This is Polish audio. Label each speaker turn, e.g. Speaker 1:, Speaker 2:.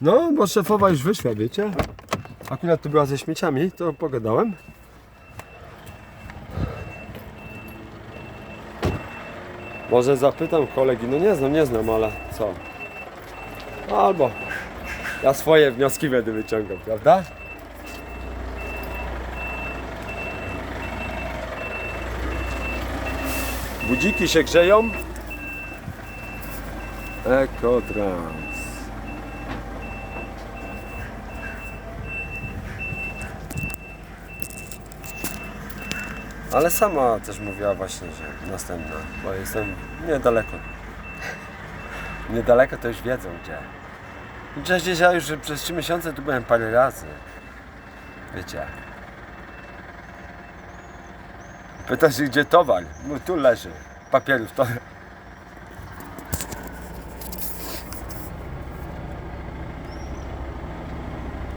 Speaker 1: No, bo szefowa już wyszła, wiecie? Akurat tu była ze śmieciami, to pogadałem. Może zapytam kolegi, no nie znam, nie znam, ale co? Albo ja swoje wnioski będę wyciągał, prawda? Budziki się grzeją. Ekotrans. Ale sama też mówiła właśnie, że następna, bo jestem niedaleko. Niedaleko to już wiedzą gdzie. Przecież ja już przez 3 miesiące tu byłem parę razy. Wiecie. Pytasz się gdzie towar? No tu leży. Papierów to